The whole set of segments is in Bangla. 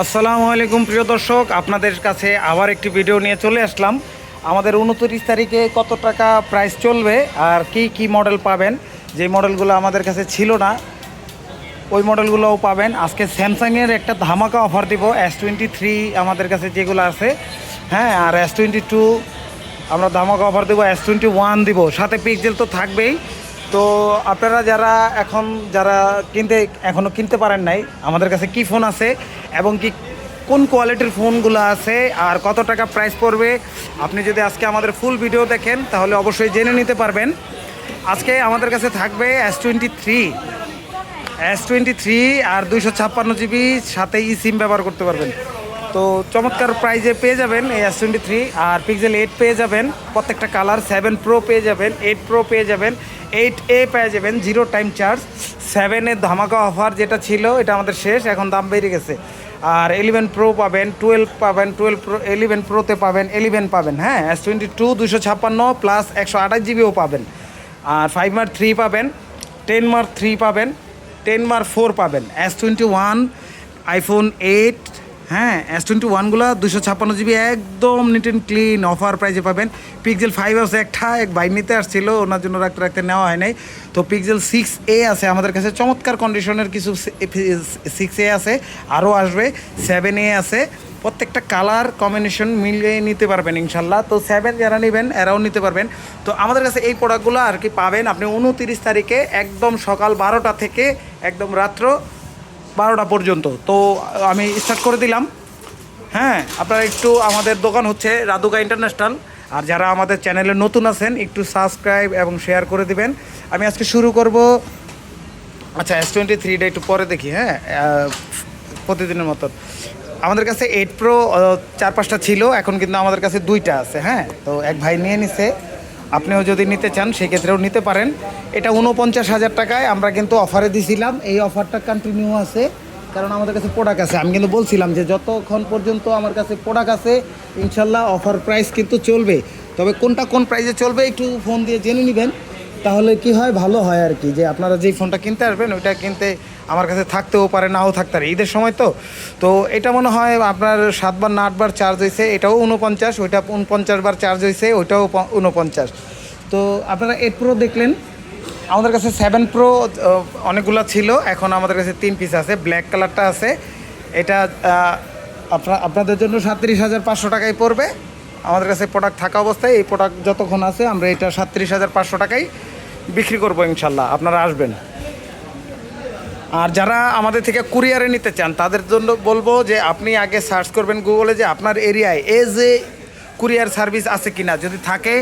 আসসালামু আলাইকুম প্রিয় দর্শক, আপনাদের কাছে আবার একটি ভিডিও নিয়ে চলে আসলাম। আমাদের উনত্রিশ তারিখে কত টাকা প্রাইস চলবে আর কি কি মডেল পাবেন? যে মডেলগুলো আমাদের কাছে ছিল না, ওই মডেলগুলোও পাবেন। আজকে স্যামসাংয়ের একটা ধামাকা অফার দিব এস টোয়েন্টি থ্রি আমাদের কাছে যেগুলো আছে। হ্যাঁ আর এস টোয়েন্টি টু আমরা ধামাকা অফার দেবো এস টোয়েন্টি ওয়ান দিব। সাথে পিক্সেল তো থাকবেই। তো আপনারা যারা এখন, যারা কিনতে এখনও কিনতে পারেন নাই, আমাদের কাছে কি ফোন আছে এবং কি কোন কোয়ালিটির ফোনগুলো আছে আর কত টাকা প্রাইস পড়বে, আপনি যদি আজকে আমাদের ফুল ভিডিও দেখেন, তাহলে অবশ্যই জেনে নিতে পারবেন। আজকে আমাদের কাছে থাকবে S twenty three S twenty three আর দুইশো ছাপ্পান্ন জিবি সাথে ই সিম ব্যবহার করতে পারবেন। তো চমৎকার প্রাইজে পেয়ে যাবেন এই এস টোয়েন্টি থ্রি আর পিক্সেল এইট পেয়ে যাবেন। প্রত্যেকটা কালার সেভেন প্রো পেয়ে যাবেন এইট প্রো পেয়ে যাবেন এইট এ পেয়ে যাবেন জিরো টাইম চার্জ সেভেনের ধামাকা অফার যেটা ছিল, এটা আমাদের শেষ, এখন দাম বেড়ে গেছে। আর এলিভেন প্রো পাবেন টুয়েলভ পাবেন টুয়েলভ প্রো এলিভেন প্রোতে পাবেন এলিভেন পাবেন হ্যাঁ? এস টোয়েন্টি টু দুশো ছাপ্পান্ন প্লাস একশো আঠাশ জিবিও পাবেন। আর ফাইভ মার্ক থ্রি পাবেন টেন মার্ক থ্রি পাবেন টেন মার্ক ফোর পাবেন। S twenty one iPhone eight হ্যাঁ এস টোয়েন্টি ওয়ানগুলো দুশো ছাপ্পান্ন জিবি একদম নিট অ্যান্ড ক্লিন অফার প্রাইজে পাবেন। পিক্সেল ফাইভ আছে একটা, এক বাই নিতে আসছিল, ওনার জন্য রাখতে রাখতে নেওয়া হয় নাই। তো পিক্সেল সিক্স এ আছে আমাদের কাছে, চমৎকার কন্ডিশনের কিছু সিক্স এ আছে, আরও আসবে সেভেন এ আছে। প্রত্যেকটা কালার কম্বিনেশন মিলিয়ে নিতে পারবেন ইনশাল্লাহ। তো সেভেন যারা নেবেন, এরাও নিতে পারবেন। তো আমাদের কাছে এই প্রোডাক্টগুলো আর কি পাবেন আপনি উনতিরিশ তারিখে একদম সকাল বারোটা থেকে একদম রাত্র বারোটা পর্যন্ত। তো আমি স্টার্ট করে দিলাম। হ্যাঁ আপনারা একটু আমাদের দোকান হচ্ছে রাধুকা ইন্টারন্যাশনাল। আর যারা আমাদের চ্যানেলে নতুন আছেন, একটু সাবস্ক্রাইব এবং শেয়ার করে দিবেন। আমি আজকে শুরু করব। আচ্ছা এস টোয়েন্টি থ্রিটা একটু পরে দেখি হ্যাঁ প্রতিদিনের মতন। আমাদের কাছে এইট প্রো চার পাঁচটা ছিল, এখন কিন্তু আমাদের কাছে দুইটা আছে হ্যাঁ। তো এক ভাই নিয়ে নিছে। আপনিও যদি নিতে চান, সেক্ষেত্রেও নিতে পারেন। এটা উনপঞ্চাশ হাজার টাকায় আমরা কিন্তু অফারে দিছিলাম। এই অফারটা কন্টিনিউ আছে, কারণ আমাদের কাছে প্রোডাক্ট আছে। আমি কিন্তু বলছিলাম যে যতক্ষণ পর্যন্ত আমার কাছে প্রোডাক্ট আছে, ইনশাল্লাহ অফার প্রাইস কিন্তু চলবে। তবে কোনটা কোন প্রাইসে চলবে একটু ফোন দিয়ে জেনে নেবেন। তাহলে কি হয়? ভালো হয় আর কি। যে আপনারা যেই ফোনটা কিনতে আসবেন, ওইটা কিনতে আমার কাছে থাকতেও পারে নাও থাকতে পারে। ঈদের সময় তো। তো এটা মনে হয় আপনার সাতবার না আটবার চার্জ হয়েছে এটাও উনপঞ্চাশ ওইটা উনপঞ্চাশ বার চার্জ হয়েছে ওইটাও উনপঞ্চাশ তো আপনারা এইট প্রো দেখলেন। আমাদের কাছে সেভেন প্রো অনেকগুলো ছিল। এখন আমাদের কাছে তিন পিস আছে ব্ল্যাক কালারটা আছে। এটা আহ, আপনা আপনাদের জন্য সাতত্রিশ হাজার পাঁচশো টাকায় পড়বে। আমাদের কাছে প্রোডাক্ট থাকা অবস্থায় এই প্রোডাক্ট যতক্ষণ আছে আমরা এটা সাতত্রিশ হাজার পাঁচশো টাকায় বিক্রি করব ইনশাল্লাহ। আপনারা আসবেন। আর যারা আমাদের থেকে কুরিয়ারে নিতে চান, তাদের জন্য বলব যে আপনি আগে সার্চ করবেন গুগলে যে আপনার এরিয়ায় এ যে কুরিয়ার সার্ভিস আছে কিনা যদি থাকে,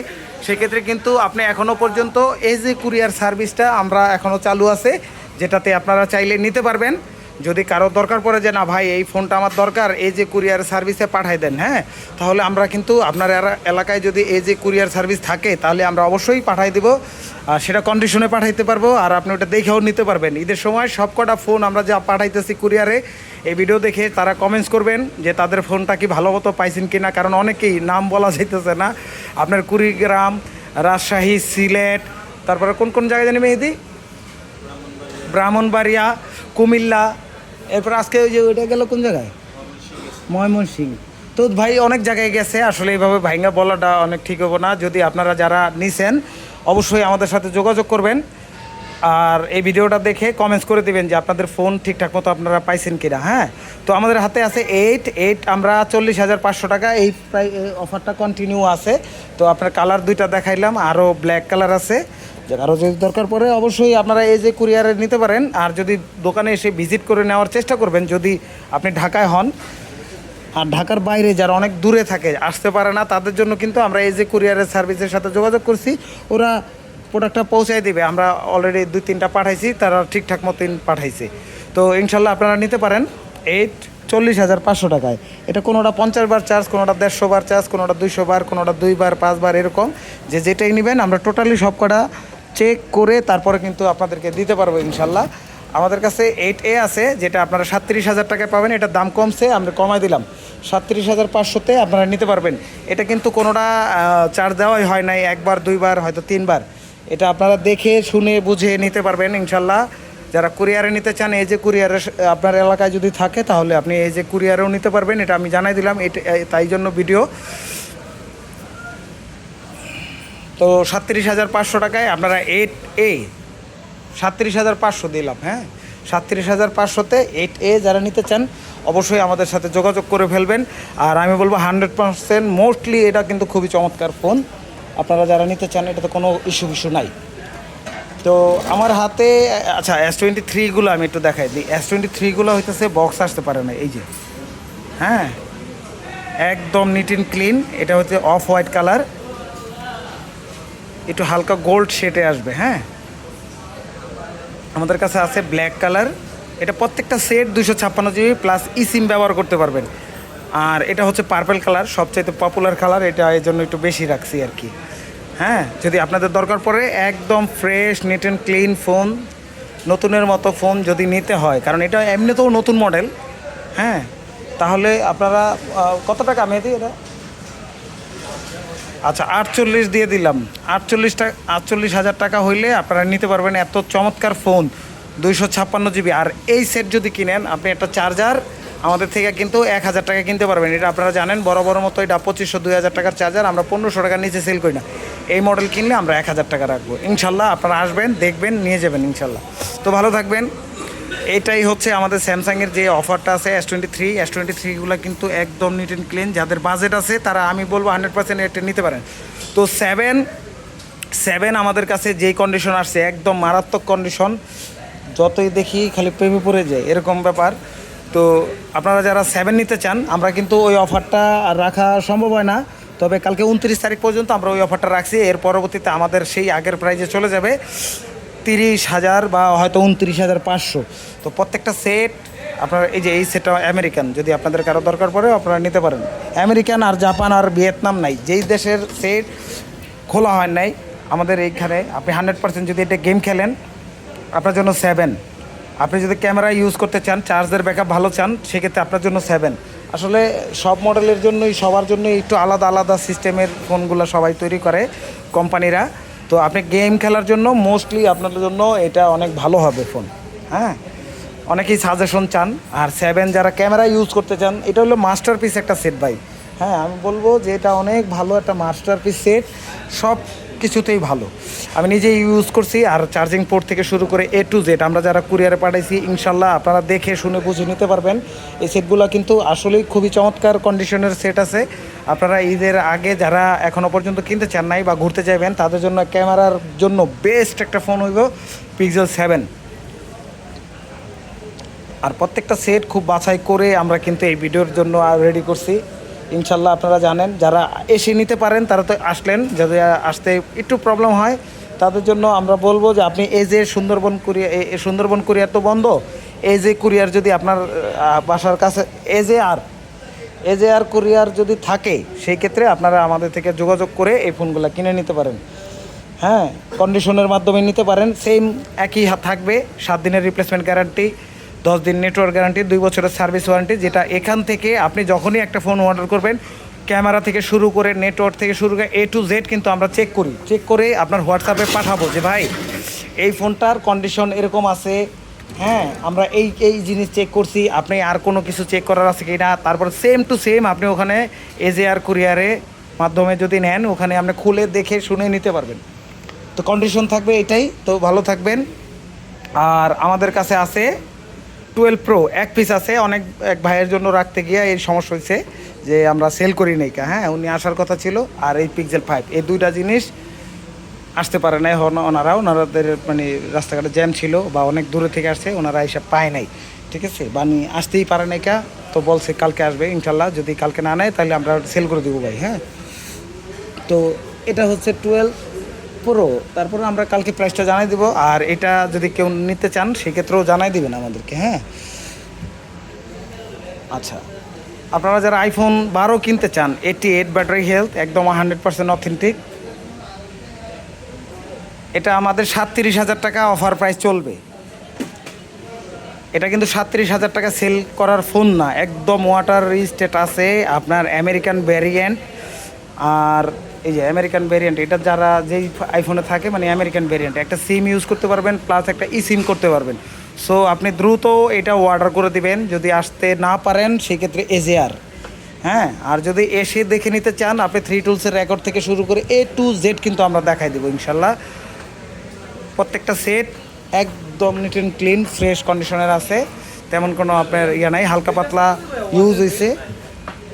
সেক্ষেত্রে কিন্তু আপনি এখনও পর্যন্ত এই যে কুরিয়ার সার্ভিসটা আমরা এখনও চালু আছে, যেটাতে আপনারা চাইলে নিতে পারবেন। যদি কারও দরকার পড়ে যে, না ভাই, এই ফোনটা আমার দরকার, এই যে কুরিয়ার সার্ভিসে পাঠাই দেন হ্যাঁ? তাহলে আমরা কিন্তু আপনার এলাকায় যদি এই যে কুরিয়ার সার্ভিস থাকে, তাহলে আমরা অবশ্যই পাঠাই দেবো। আর সেটা কন্ডিশনে পাঠাইতে পারব, আর আপনি ওটা দেখেও নিতে পারবেন। ঈদের সময় সব কটা ফোন আমরা যা পাঠাইতেছি কুরিয়ারে, এই ভিডিও দেখে তারা কমেন্টস করবেন যে, তাদের ফোনটা কি ভালো মতো পাইছেন কি না কারণ অনেকেই নাম বলা যাইতেছে না। আপনার কুড়িগ্রাম, রাজশাহী, সিলেট, তারপরে কোন কোন জায়গায় জানি মেহেদি? ব্রাহ্মণবাড়িয়া, কুমিল্লা এরপর আজকে ওই যে ওইটা গেল কোন জায়গায়? ময়মনসিং তো ভাই অনেক জায়গায় গেছে, আসলে এইভাবে ভাইঙ্গা বলাটা অনেক ঠিক হব না। যদি আপনারা যারা নিছেন, অবশ্যই আমাদের সাথে যোগাযোগ করবেন। আর এই ভিডিওটা দেখে কমেন্টস করে দিবেন যে আপনাদের ফোন ঠিকঠাক মতো আপনারা পাইছেন কিনা হ্যাঁ? তো আমাদের হাতে আছে এইট এইট আমরা চল্লিশ হাজার পাঁচশো টাকা। এই প্রাই অফারটা কন্টিনিউ আছে। তো আপনার কালার দুইটা দেখাইলাম, আরও ব্ল্যাক কালার আছে। যে কারও যদি দরকার পড়ে অবশ্যই আপনারা এই যে কুরিয়ারে নিতে পারেন। আর যদি দোকানে এসে ভিজিট করে নেওয়ার চেষ্টা করবেন, যদি আপনি ঢাকায় হন। আর ঢাকার বাইরে যারা অনেক দূরে থাকে, আসতে পারে না, তাদের জন্য কিন্তু আমরা এই যে কুরিয়ারের সার্ভিসের সাথে যোগাযোগ করছি। ওরা প্রোডাক্টটা পৌঁছায় দিবে। আমরা অলরেডি দুই, তিনটা পাঠাইছি, তারা ঠিকঠাক মতন পাঠাইছে। তো ইনশাল্লাহ আপনারা নিতে পারেন। এইট চল্লিশ হাজার পাঁচশো টাকায়। এটা কোনোটা পঞ্চাশ বার চার্জ, কোনোটা দেড়শো বার চার্জ, কোনোটা দুইশো বার, কোনোটা দুইবার, পাঁচবার, এরকম। যে যেটাই নেবেন, আমরা টোটালি সব কটা চেক করে তারপরে কিন্তু আপনাদেরকে দিতে পারব ইনশাল্লাহ। আমাদের কাছে এইট এ আছে, যেটা আপনারা সাতত্রিশ হাজার টাকায় পাবেন। এটার দাম কমছে, আমরা কমাই দিলাম। সাতত্রিশ হাজার পাঁচশোতে আপনারা নিতে পারবেন। এটা কিন্তু কোনোটা চার্জ দেওয়াই হয় নাই, একবার, দুইবার, হয়তো তিনবার। এটা আপনারা দেখে, শুনে, বুঝে নিতে পারবেন ইনশাল্লাহ। যারা কুরিয়ারে নিতে চান, এই যে কুরিয়ারে, আপনার এলাকায় যদি থাকে, তাহলে আপনি এই যে কুরিয়ারেও নিতে পারবেন। এটা আমি জানাই দিলাম, এটা তাই জন্য ভিডিও। তো সাতত্রিশ হাজার পাঁচশো টাকায় আপনারা এইট এ সাতত্রিশ হাজার পাঁচশো দিলাম হ্যাঁ? সাতত্রিশ হাজার পাঁচশোতে এইট এ যারা নিতে চান, অবশ্যই আমাদের সাথে যোগাযোগ করে ফেলবেন। আর আমি বলব হান্ড্রেড পার্সেন্ট মোস্টলি এটা কিন্তু খুবই চমৎকার ফোন। আপনারা যারা নিতে চান, এটাতে কোনো ইস্যু ইস্যু নাই। তো আমার হাতে আচ্ছা এস টোয়েন্টি থ্রিগুলো আমি একটু দেখাই দিই। এস টোয়েন্টি থ্রিগুলো হইতেছে বক্স আসতে পারে না, এই যে। হ্যাঁ? একদম নিট অ্যান্ড ক্লিন এটা হচ্ছে অফ হোয়াইট কালার একটু হালকা গোল্ড শেডে আসবে হ্যাঁ? আমাদের কাছে আছে ব্ল্যাক কালার। এটা প্রত্যেকটা সেট দুশো ছাপ্পান্ন জিবি প্লাস ই সিম ব্যবহার করতে পারবেন। আর এটা হচ্ছে পার্পেল কালার, সবচাইতে পপুলার কালার। এটা এই জন্য একটু বেশি রাখছি আর কি। হ্যাঁ যদি আপনাদের দরকার পড়ে, একদম fresh neat and clean phone নতুনের মতো ফোন যদি নিতে হয়, কারণ এটা এমনিতেও নতুন মডেল হ্যাঁ? তাহলে আপনারা কত টাকা মেয়েদি এটা? আচ্ছা আটচল্লিশ দিয়ে দিলাম। আটচল্লিশ টাকা আটচল্লিশ হাজার টাকা হইলে আপনারা নিতে পারবেন এত চমৎকার ফোন, দুইশো ছাপ্পান্ন জিবি। আর এই সেট যদি কিনেন, আপনি একটা চার্জার, আমাদের থেকে কিন্তু এক হাজার টাকা কিনতে পারবেন। এটা আপনারা জানেন বড় বড় মতো এটা পঁচিশশো, দুই হাজার টাকার চার্জার, আমরা পনেরোশো টাকার নিচে সেল করি না। এই মডেল কিনলে আমরা এক হাজার টাকা রাখব। ইনশাল্লাহ আপনারা আসবেন, দেখবেন, নিয়ে যাবেন ইনশাল্লাহ। তো ভালো থাকবেন। এটাই হচ্ছে আমাদের স্যামসাংয়ের যে অফারটা আছে S twenty three S twenty থ্রিগুলো কিন্তু একদম নিট অ্যান্ড ক্লিন যাদের বাজেট আছে, তারা আমি বলব হান্ড্রেড পার্সেন্ট এটা নিতে পারেন। তো সেভেন সেভেন আমাদের কাছে যেই কন্ডিশন আসছে, একদম মারাত্মক কন্ডিশন যতই দেখি খালি প্রেমে পড়ে যায়, এরকম ব্যাপার। তো আপনারা যারা সেভেন নিতে চান, আমরা কিন্তু ওই অফারটা রাখা সম্ভব হয় না। তবে কালকে উনত্রিশ তারিখ পর্যন্ত আমরা ওই অফারটা রাখছি। এর পরবর্তীতে আমাদের সেই আগের প্রাইজে চলে যাবে। তিরিশ হাজার বা হয়তো উনত্রিশ হাজার পাঁচশো। তো প্রত্যেকটা সেট আপনার এই যে এই সেটটা আমেরিকান, যদি আপনাদের কারও দরকার পড়ে আপনারা নিতে পারেন। আমেরিকান আর জাপান আর ভিয়েতনাম নাই, যেই দেশের সেট খোলা হয় নাই, আমাদের এইখানে আপনি হান্ড্রেড পার্সেন্ট যদি এটা গেম খেলেন, আপনার জন্য সেভেন। আপনি যদি ক্যামেরা ইউজ করতে চান, চার্জের ব্যাকআপ ভালো চান, সেক্ষেত্রে আপনার জন্য সেভেন। আসলে সব মডেলের জন্যই, সবার জন্য একটু আলাদা আলাদা সিস্টেমের ফোনগুলো সবাই তৈরি করে কোম্পানিরা। তো আপনি গেম খেলার জন্য মোস্টলি আপনাদের জন্য এটা অনেক ভালো হবে ফোন হ্যাঁ? অনেকেই সাজেশন চান, আর সেভেন যারা ক্যামেরা ইউজ করতে চান, এটা হলো মাস্টারপিস একটা সেট ভাই। হ্যাঁ আমি বলব যে এটা অনেক ভালো একটা মাস্টারপিস সেট সব কিছুতেই ভালো। আমি নিজেই ইউজ করছি, আর চার্জিং পোর্ট থেকে শুরু করে এ টু জেড আমরা যারা কুরিয়ারে পাঠাইছি, ইনশাল্লাহ আপনারা দেখে, শুনে, বুঝে নিতে পারবেন। এই সেটগুলো কিন্তু আসলেই খুবই চমৎকার কন্ডিশনের সেট আছে। আপনারা ঈদের আগে যারা এখনও পর্যন্ত কিনতে চান নাই বা ঘুরতে যাবেন, তাদের জন্য ক্যামেরার জন্য বেস্ট একটা ফোন হইব পিক্সেল সেভেন আর প্রত্যেকটা সেট খুব বাছাই করে আমরা কিন্তু এই ভিডিওর জন্য রেডি করছি। ইনশাল্লাহ আপনারা জানেন, যারা এসে নিতে পারেন, তারা তো আসলেন। যাদের আসতে একটু প্রবলেম হয়, তাদের জন্য আমরা বলব যে আপনি এই যে সুন্দরবন কুরিয়ার এই সুন্দরবন কুরিয়ার তো বন্ধ। এই যে কুরিয়ার যদি আপনার বাসার কাছে এ যে আর এ যে আর কুরিয়ার যদি থাকে, সেই ক্ষেত্রে আপনারা আমাদের থেকে যোগাযোগ করে এই ফোনগুলো কিনে নিতে পারেন। হ্যাঁ কন্ডিশনের মাধ্যমে নিতে পারেন। সেম একই থাকবে, সাত দিনের রিপ্লেসমেন্ট গ্যারান্টি দশ দিন নেটওয়ার্ক গ্যারান্টি দুই বছরের সার্ভিস ওয়ারেন্টি যেটা এখান থেকে আপনি যখনই একটা ফোন অর্ডার করবেন ক্যামেরা থেকে শুরু করে নেটওয়ার্ক থেকে শুরু করে এ টু জেড কিন্তু আমরা চেক করি। চেক করে আপনার হোয়াটসঅ্যাপে পাঠাবো যে, ভাই, এই ফোনটার কন্ডিশন এরকম আছে হ্যাঁ আমরা এই এই জিনিস চেক করছি, আপনি আর কোনো কিছু চেক করার আছে কি না তারপর সেম টু সেম আপনি ওখানে এজে আর কুরিয়ারে মাধ্যমে যদি নেন, ওখানে আপনি খুলে দেখে শুনে নিতে পারবেন। তো কন্ডিশন থাকবে এটাই, তো ভালো থাকবেন। আর আমাদের কাছে আছে টুয়েলভ প্রো এক পিস আছে, অনেক, এক ভাইয়ের জন্য রাখতে গিয়ে এই সমস্যা হয়েছে যে আমরা সেল করি নাই হ্যাঁ উনি আসার কথা ছিল, আর এই পিক্সেল ফাইভ এই দুইটা জিনিস আসতে পারে নাই, হন- ওনারা ওনাদের মানে রাস্তাঘাটে জ্যাম ছিল বা অনেক দূরে থেকে আসছে, ওনারা এসব পায় নাই, ঠিক আছে? বানি আসতেই পারে নাই কা, তো বলছে কালকে আসবে, ইনশাল্লাহ, যদি কালকে না নেয়, তাহলে আমরা সেল করে দেবো ভাই হ্যাঁ? তো এটা হচ্ছে টুয়েলভ পুরো তারপরে আমরা কালকে প্রাইসটা জানাই দেবো, আর এটা যদি কেউ নিতে চান, সেক্ষেত্রেও জানাই দিবেন আমাদেরকে হ্যাঁ? আচ্ছা আপনারা যারা আইফোন বারো কিনতে চান এইটি এইট ব্যাটারি হেলথ একদম হান্ড্রেড পার্সেন্ট অথেন্টিক এটা আমাদের সাতত্রিশ হাজার টাকা অফার প্রাইস চলবে। এটা কিন্তু সাতত্রিশ হাজার টাকা সেল করার ফোন না, একদম ওয়াটার রিস্টেট আছে আপনার আমেরিকান ভ্যারিয়েন্ট আর এই যে আমেরিকান ভ্যারিয়েন্ট এটা যারা যেই আইফোনে থাকে মানে আমেরিকান ভ্যারিয়েন্ট একটা সিম ইউজ করতে পারবেন প্লাস একটা ই সিম করতে পারবেন। সো আপনি দ্রুত এটা অর্ডার করে দিবেন, যদি আসতে না পারেন, সেক্ষেত্রে এজেআর হ্যাঁ আর যদি এসে দেখে নিতে চান, আপনি থ্রি টুলসের রেকর্ড থেকে শুরু করে এ টু জেড কিন্তু আমরা দেখাই দেবো, ইনশাল্লাহ। প্রত্যেকটা সেট একদম নিট অ্যান্ড ক্লিন ফ্রেশ কন্ডিশনের আছে। তেমন কোনো আপনার ইয়ে নাই, হালকা পাতলা ইউজ হয়েছে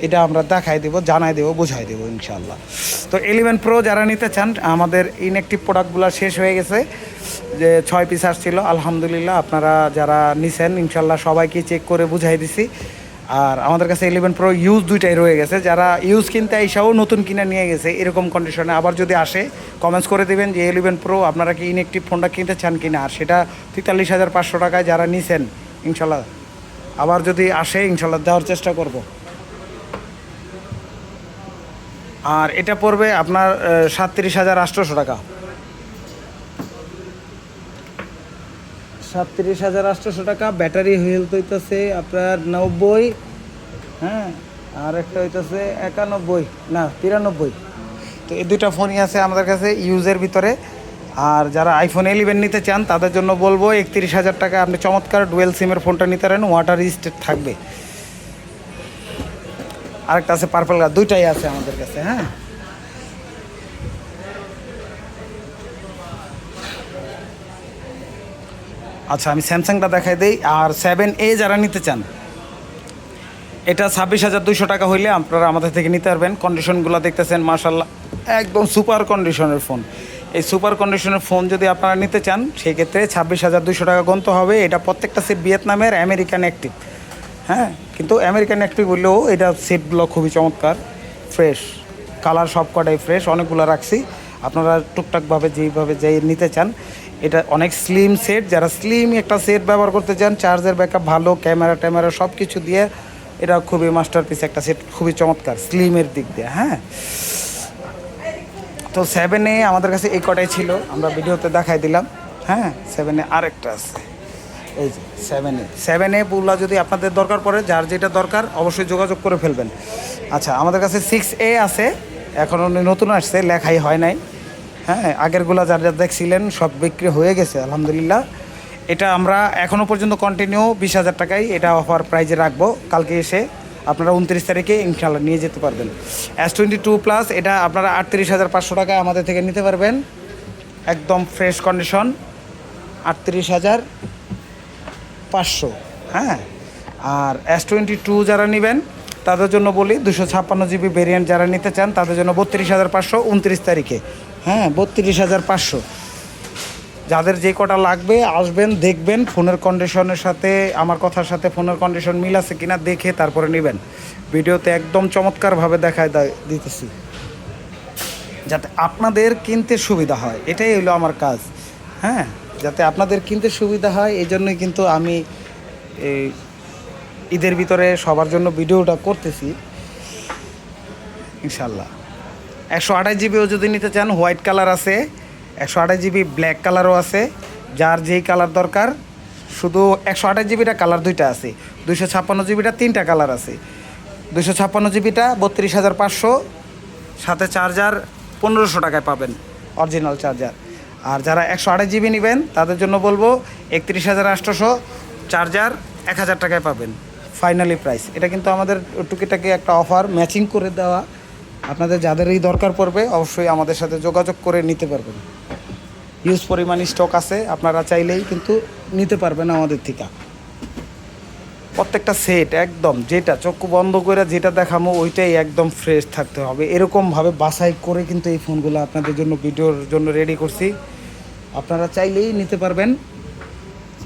এটা আমরা দেখাই দেবো, জানাই দেবো, বোঝাই দেবো ইনশাল্লাহ তো এলিভেন প্রো যারা নিতে চান, আমাদের ইনঅ্যাক্টিভ প্রোডাক্টগুলো শেষ হয়ে গেছে। যে ছয় পিস আসছিল, আলহামদুলিল্লাহ আপনারা যারা নিছেন ইনশাল্লাহ সবাইকে চেক করে বুঝাই দিছি। আর আমাদের কাছে ইলেভেন প্রো ইউজ দুইটাই রয়ে গেছে। যারা ইউজ কিনতে আইসাও নতুন কিনে নিয়ে গেছে, এরকম কন্ডিশনে আবার যদি আসে কমেন্টস করে দেবেন যে ইলেভেন প্রো আপনারা কি ইনএক্টিভ ফোনটা কিনতে চান কিনা? আর সেটা তেতাল্লিশ হাজার পাঁচশো টাকায় যারা নিছেন, ইনশাল্লাহ। আবার যদি আসে, ইনশাল্লাহ দেওয়ার চেষ্টা করব। আর এটা পড়বে আপনার সাতত্রিশ হাজার আটশোশো টাকা। সাতত্রিশ হাজার আটশোশো টাকা। ব্যাটারি হেলথ হইতেছে আপনার নব্বই হ্যাঁ? আর একটা হইতেছে একানব্বই, না, তিরানব্বই। তো এই দুইটা ফোনই আছে আমাদের কাছে ইউজের ভিতরে। আর যারা আইফোন ইলেভেন নিতে চান, তাদের জন্য বলব একত্রিশ হাজার টাকা। আপনি চমৎকার ডুয়েল সিমের ফোনটা নিতে পারেন ওয়াটার রিস্টেড থাকবে। আরেকটা আছে পার্পল কালার দুইটাই আছে আমাদের কাছে হ্যাঁ? আচ্ছা আমি স্যামসাংটা দেখাই দিই। আর সেভেন এ যারা নিতে চান, এটা ছাব্বিশ হাজার দুশো টাকা হইলে আপনারা আমাদের থেকে নিতে পারবেন। কন্ডিশনগুলো দেখতেছেন মার্শাল্লাহ একদম সুপার কন্ডিশনের ফোন এই সুপার কন্ডিশনের ফোন যদি আপনারা নিতে চান, সেক্ষেত্রে ছাব্বিশ হাজার দুশো টাকা গন্ত হবে। এটা প্রত্যেকটা সেট ভিয়েতনামের আমেরিকান অ্যাক্টিভ হ্যাঁ কিন্তু আমেরিকান অ্যাক্টিভ হলেও এটা সেটগুলো খুবই চমৎকার ফ্রেশ কালার সব কটাই ফ্রেশ অনেকগুলো রাখছি। আপনারা টুকটাকভাবে যেইভাবে যেই নিতে চান এটা অনেক স্লিম সেট যারা স্লিম একটা সেট ব্যবহার করতে চান চার্জের ব্যাকআপ ভালো ক্যামেরা ট্যামেরা সব কিছু দিয়ে এটা খুবই মাস্টারপিস একটা সেট খুবই চমৎকার স্লিমের দিক দিয়ে হ্যাঁ? তো সেভেনে আমাদের কাছে এই কটাই ছিল, আমরা ভিডিওতে দেখাই দিলাম হ্যাঁ? সেভেনে আরেকটা আছে, এই যে সেভেনে সেভেনে পুরলা যদি আপনাদের দরকার পড়ে, যার যেটা দরকার, অবশ্যই যোগাযোগ করে ফেলবেন। আচ্ছা আমাদের কাছে সিক্স এ আছে, এখন নতুন আসছে, লেখাই হয় নাই। হ্যাঁ আগেরগুলো যার যা দেখছিলেন, সব বিক্রি হয়ে গেছে, আলহামদুলিল্লাহ। এটা আমরা এখনও পর্যন্ত কন্টিনিউ বিশ হাজার টাকায় এটা অফার প্রাইজে রাখব। কালকে এসে আপনারা উনত্রিশ তারিখে ইনশাল্লাহ নিয়ে যেতে পারবেন। এস টোয়েন্টি টু প্লাস এটা আপনারা আটত্রিশ হাজার পাঁচশো টাকায় আমাদের থেকে নিতে পারবেন। একদম ফ্রেশ কন্ডিশন আটত্রিশ হাজার পাঁচশো। হ্যাঁ আর এস টোয়েন্টি টু যারা নেবেন, তাদের জন্য বলি দুশো ছাপ্পান্ন জিবি ভেরিয়েন্ট যারা নিতে চান, তাদের জন্য বত্রিশ হাজার পাঁচশো উনত্রিশ তারিখে। হ্যাঁ বত্রিশ হাজার পাঁচশো। যাদের যে কটা লাগবে, আসবেন, দেখবেন, ফোনের কন্ডিশনের সাথে, আমার কথার সাথে ফোনের কন্ডিশন মিল আছে কিনা দেখে তারপরে নেবেন। ভিডিওতে একদম চমৎকারভাবে দেখায় দিতেছি। যাতে আপনাদের কিনতে সুবিধা হয়, এটাই হলো আমার কাজ। হ্যাঁ যাতে আপনাদের কিনতে সুবিধা হয় এই জন্যই কিন্তু আমি এই ঈদের ভিতরে সবার জন্য ভিডিওটা করতেছি। ইনশাল্লাহ একশো আঠাশ জিবিও যদি নিতে চান, হোয়াইট কালার আছে, একশো আঠাশ জিবি ব্ল্যাক কালারও আছে, যার যেই কালার দরকার, শুধু একশো আঠাশ জিবিটা কালার দুইটা আছে, দুইশো ছাপ্পান্ন জিবিটা তিনটা কালার আছে, দুইশো ছাপ্পান্ন জিবিটা বত্রিশ হাজার পাঁচশো, সাথে চার্জার পনেরোশো টাকায় পাবেন, অরিজিনাল চার্জার। আর যারা একশো আঠাশ জিবি নেবেন, তাদের জন্য বলব একত্রিশ হাজার আটশোশো চার্জার এক হাজার টাকায় পাবেন, ফাইনালি প্রাইস। এটা কিন্তু আমাদের টুকিটাকি একটা অফার, ম্যাচিং করে দেওয়া আপনাদের যাদের এই দরকার পড়বে, অবশ্যই আমাদের সাথে যোগাযোগ করে নিতে পারবেন। হিউজ পরিমাণ স্টক আছে, আপনারা চাইলেই কিন্তু নিতে পারবেন আমাদের থেকে। প্রত্যেকটা সেট একদম যেটা চক্ষু বন্ধ করে যেটা দেখামো ওইটাই একদম ফ্রেশ থাকতে হবে। এরকমভাবে বাছাই করে কিন্তু এই ফোনগুলো আপনাদের জন্য ভিডিওর জন্য রেডি করছি। আপনারা চাইলেই নিতে পারবেন,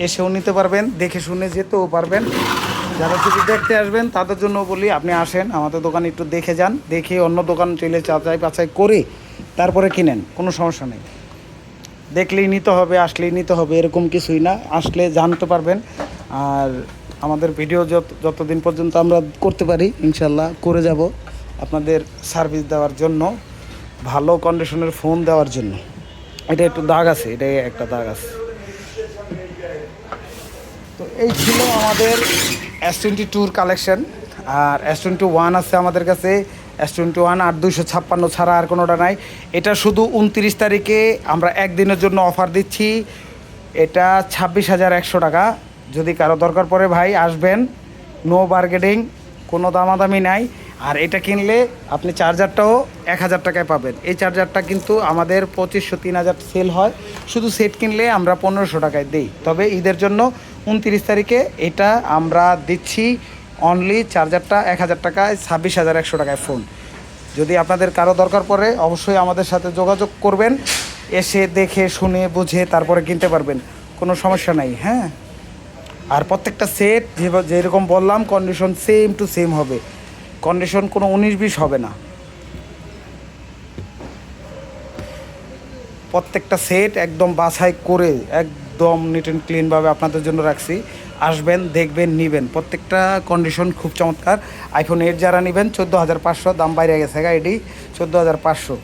এসেও নিতে পারবেন, দেখে শুনে যেতেও পারবেন। যারা শুধু দেখতে আসবেন, তাদের জন্য বলি, আপনি আসেন, আমাদের দোকানে একটু দেখে যান, দেখে অন্য দোকান চলে চাচাই বাছাই করে তারপরে কিনেন, কোনো সমস্যা নেই। দেখলেই নিতে হবে, আসলেই নিতে হবে, এরকম কিছুই না। আসলে জানতে পারবেন, আর আমাদের ভিডিও যত, যতদিন পর্যন্ত আমরা করতে পারি, ইনশাল্লাহ করে যাব আপনাদের সার্ভিস দেওয়ার জন্য, ভালো কন্ডিশনের ফোন দেওয়ার জন্য। এটা একটু দাগ আছে, এটাই একটা দাগ আছে। তো এই ছিল আমাদের এস টোয়েন্টি টুর কালেকশন আর এস টোয়েন্টি ওয়ান আছে আমাদের কাছে। এস টোয়েন্টি ওয়ান আর দুইশো ছাপ্পান্ন ছাড়া আর কোনোটা নাই। এটা শুধু উনত্রিশ তারিখে আমরা একদিনের জন্য অফার দিচ্ছি। এটা ছাব্বিশ হাজার একশো টাকা। যদি কারও দরকার পড়ে ভাই, আসবেন। নো বার্গেনিং কোনো দামাদামি নাই। আর এটা কিনলে আপনি চার্জারটাও এক হাজার টাকায় পাবেন। এই চার্জারটা কিন্তু আমাদের পঁচিশশো, তিন হাজার সেল হয়। শুধু সেট কিনলে আমরা পনেরোশো টাকায় দিই। তবে ঈদের জন্য উনত্রিশ তারিখে এটা আমরা দিচ্ছি অনলি চার্জারটা এক হাজার টাকায়, ছাব্বিশ হাজার একশো টাকায় ফোন যদি আপনাদের কারও দরকার পড়ে, অবশ্যই আমাদের সাথে যোগাযোগ করবেন। এসে দেখে, শুনে, বুঝে, তারপরে কিনতে পারবেন। কোনো সমস্যা নাই হ্যাঁ? আর প্রত্যেকটা সেট যেরকম বললাম কন্ডিশন সেম টু সেম হবে। কন্ডিশন কোনো উনিশ বিশ হবে না। প্রত্যেকটা সেট একদম বাছাই করে একদম নিট অ্যান্ড ক্লিনভাবে আপনাদের জন্য রাখছি। আসবেন, দেখবেন, নেবেন। প্রত্যেকটা কন্ডিশন খুব চমৎকার। আইফোন এইট যারা নেবেন, চোদ্দ হাজার পাঁচশো, দাম বাইরে গেছে গাইডি চোদ্দ হাজার পাঁচশো,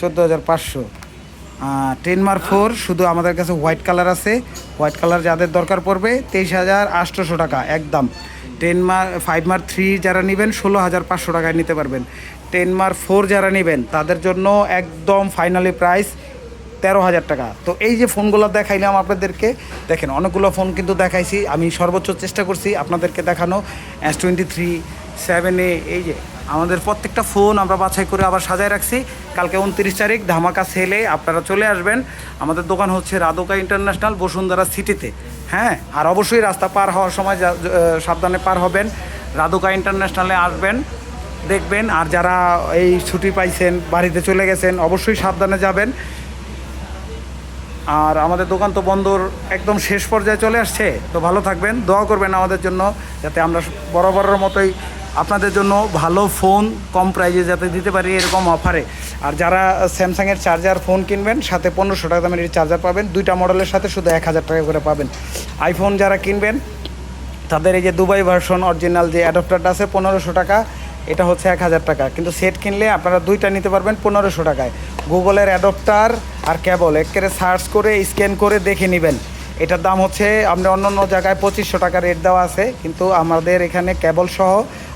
চোদ্দ হাজার পাঁচশো। টেন মার ফোর শুধু আমাদের কাছে হোয়াইট কালার আছে। হোয়াইট কালার যাদের দরকার পড়বে, তেইশ হাজার আটশোশো টাকা, একদম। টেন মার ফাইভ মার থ্রি যারা নেবেন, ষোলো হাজার পাঁচশো টাকায় নিতে পারবেন। টেন মার ফোর যারা নেবেন, তাদের জন্য একদম ফাইনালি প্রাইস তেরো হাজার টাকা। তো এই যে ফোনগুলো দেখাইলাম আপনাদেরকে, দেখেন অনেকগুলো ফোন কিন্তু দেখাইছি, আমি সর্বোচ্চ চেষ্টা করছি আপনাদেরকে দেখানো এস টোয়েন্টি থ্রি সেভেন এ এই যে আমাদের প্রত্যেকটা ফোন আমরা বাছাই করে আবার সাজায় রাখছি। কালকে উনত্রিশ তারিখ, ধামাকা সেলে আপনারা চলে আসবেন। আমাদের দোকান হচ্ছে রাধকা ইন্টারন্যাশনাল বসুন্ধরা সিটিতে হ্যাঁ আর অবশ্যই রাস্তা পার হওয়ার সময় সাবধানে পার হবেন। রাধকা ইন্টারন্যাশনালে আসবেন, দেখবেন। আর যারা এই ছুটি পাইছেন, বাড়িতে চলে গেছেন, অবশ্যই সাবধানে যাবেন। আর আমাদের দোকান তো বন্ধর একদম শেষ পর্যায়ে চলে আসছে, তো ভালো থাকবেন, দোয়া করবেন আমাদের জন্য যাতে আমরা বরাবরের মতোই আপনাদের জন্য ভালো ফোন কম প্রাইজে যাতে দিতে পারি এরকম অফারে আর যারা স্যামসাংয়ের চার্জার ফোন কিনবেন, সাথে পনেরোশো টাকা দামের চার্জার পাবেন, দুইটা মডেলের সাথে শুধু এক হাজার টাকা করে পাবেন। আইফোন যারা কিনবেন, তাদের এই যে দুবাই ভার্সন অরিজিনাল যে অ্যাডাপ্টারটা আছে পনেরোশো টাকা, এটা হচ্ছে এক হাজার টাকা। কিন্তু সেট কিনলে আপনারা দুইটা নিতে পারবেন পনেরোশো টাকায়। গুগলের অ্যাডাপ্টার আর কেবল একেবারে সার্চ করে, স্ক্যান করে দেখে নেবেন। এটার দাম হচ্ছে, আমরা অন্য অন্য জায়গায় পঁচিশশো টাকা রেট দেওয়া আছে, কিন্তু আমাদের এখানে কেবল সহ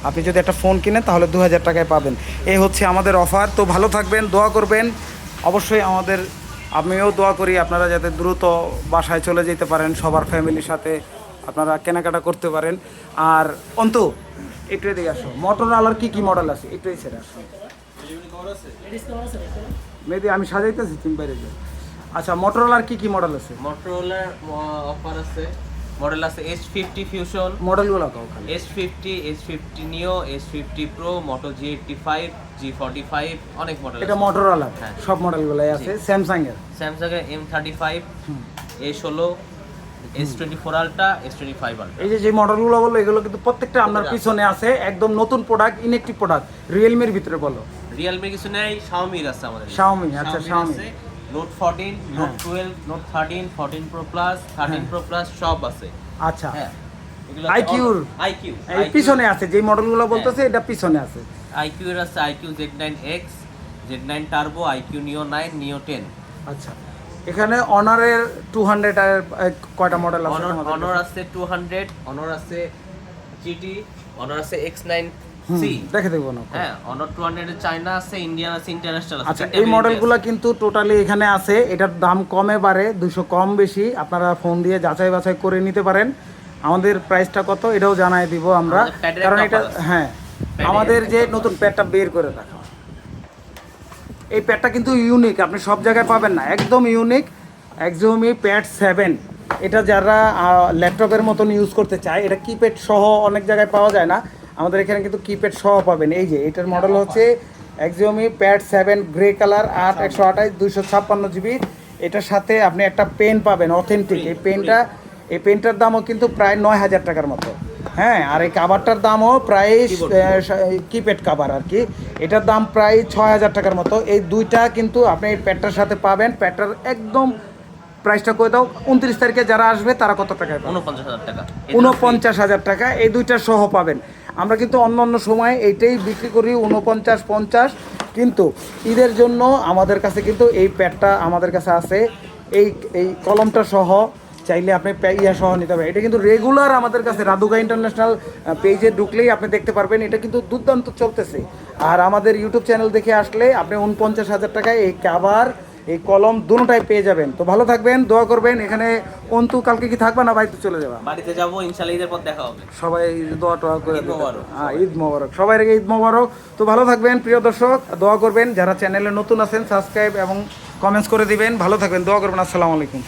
আপনি যদি একটা ফোন কিনেন, তাহলে দু হাজার টাকায় পাবেন। এই হচ্ছে আমাদের অফার তো ভালো থাকবেন, দোয়া করবেন। অবশ্যই আমাদের, আমিও দোয়া করি আপনারা যাতে দ্রুত বাসায় চলে যেতে পারেন, সবার ফ্যামিলির সাথে আপনারা কেনাকাটা করতে পারেন। আর অন্তু, একটু এদিকে আসো। মোটর আলার কি কি মডেল আছে? একটু এই সেটা আসো। মেবি আমি সাজাইতেছি তুমি বাইরে যাও। আচ্ছা মোটরোলার কি কি মডেল আছে? মোটরোলার অফার আছে। মডেল আছে এস ফিফটি ফিউশন মডেলগুলো খালি। S fifty S fifty neo S fifty pro Moto G eighty five G forty five অনেক মডেল এটা মোটরোলার হ্যাঁ। সব মডেলগুলোই আছে স্যামসাং এর স্যামসাং এর এম থার্টি ফাইভ এ ষোলো S twenty four ultra S twenty five ultra এই যে যে মডেলগুলো বলো এগুলো কিন্তু প্রত্যেকটা আপনার পিছনে আছে একদম নতুন প্রোডাক্ট ইনেকটিভ প্রোডাক্ট রিয়েলমির ভিতরে বলো। রিয়েলমি কিছু নেই শাওমির আছে আমাদের শাওমি আচ্ছা, Xiaomi। নোট ফোরটিন নোট হ্যাঁ। Twelve note thirteen fourteen pro plus thirteen pro plus সব আছে। আচ্ছা। হ্যাঁ IQ -র? আইকিউ এই পিছনে আছে যে মডেলগুলো বলতেছে এটা পিছনে আছে। আইকিউ এর আছে iQOO Z nine X Z nine turbo iQOO neo nine neo ten আচ্ছা। এখানে অনারের টু হান্ড্রেড আর কয়টা মডেল আছে অনর? আছে টু হান্ড্রেড অনর আছে জিটি অনর আছে এক্স নাইন হুম, সি দেখে দেবো না হ্যাঁ অনর টু হান্ড্রেড চায়না আছে ইন্ডিয়ান আছে ইন্টারন্যাশনাল আছে আচ্ছা এই মডেলগুলো কিন্তু টোটালি এখানে আছে এটার দাম কমে বাড়ে দুশো কম বেশি আপনারা ফোন দিয়ে যাচাই বাছাই করে নিতে পারেন। আমাদের প্রাইসটা কত এটাও জানাই দিব আমরা কারণ এটা হ্যাঁ আমাদের যে নতুন প্যাডটা বের করে রাখা। এই প্যাডটা কিন্তু ইউনিক আপনি সব জায়গায় পাবেন না একদম ইউনিক একজমই প্যাড সেভেন এটা যারা ল্যাপটপের মতন ইউজ করতে চায় এটা কিপ্যাড সহ অনেক জায়গায় পাওয়া যায় না। আমাদের এখানে কিন্তু কিপ্যাড সহ পাবেন। এই যে এটার মডেল হচ্ছে Xiaomi pad seven grey colour আট একশো আঠাশ দুইশো ছাপ্পান্ন জিবি এটার সাথে আপনি একটা পেন পাবেন অথেন্টিক এই পেনটা এই পেনটার দামও কিন্তু প্রায় নয় হাজার টাকার মতো। হ্যাঁ আর এই কাভারটার দামও প্রায় কিপ্যাড কাভার আর কি। এটার দাম প্রায় ছয় হাজার টাকার মতো। এই দুইটা কিন্তু আপনি এই প্যাডটার সাথে পাবেন। প্যাডটার একদম প্রাইসটা করে দাও? উনত্রিশ তারিখে যারা আসবে তারা কত পাবে? উনপঞ্চাশ হাজার টাকা। উনপঞ্চাশ হাজার টাকা। এই দুইটা সহ পাবেন। আমরা কিন্তু অন্য অন্য সময় এইটাই বিক্রি করি উনপঞ্চাশ পঞ্চাশ। কিন্তু ঈদের জন্য আমাদের কাছে কিন্তু এই প্যাডটা আমাদের কাছে আছে। এই এই কলমটা সহ চাইলে আপনি ইয়া সহ নিতে পারেন। এটা কিন্তু রেগুলার আমাদের কাছে রাধুকা ইন্টারন্যাশনাল পেজে ঢুকলেই আপনি দেখতে পারবেন। এটা কিন্তু দুর্দান্ত চলতেছে। আর আমাদের ইউটিউব চ্যানেল দেখে আসলে আপনি উনপঞ্চাশ হাজার টাকায় এই কাভার এই কলম দুটোটাই পেয়ে যাবেন। তো ভালো থাকবেন দোয়া করবেন। এখানে অন্তু কালকে কি থাকবা না বাড়িতে চলে যাবা। বাড়িতে যাব ইনশাআল্লাহ ঈদের পর দেখা হবে। সবাই দোয়া টোয়া করে হ্যাঁ ঈদ মোবারক। সবাই ঈদ মোবারক। তো ভালো থাকবেন প্রিয় দর্শক। দোয়া করবেন। যারা চ্যানেলে নতুন আছেন সাবস্ক্রাইব এবং কমেন্টস করে দিবেন। ভালো থাকবেন দোয়া করবেন। আসসালামু আলাইকুম।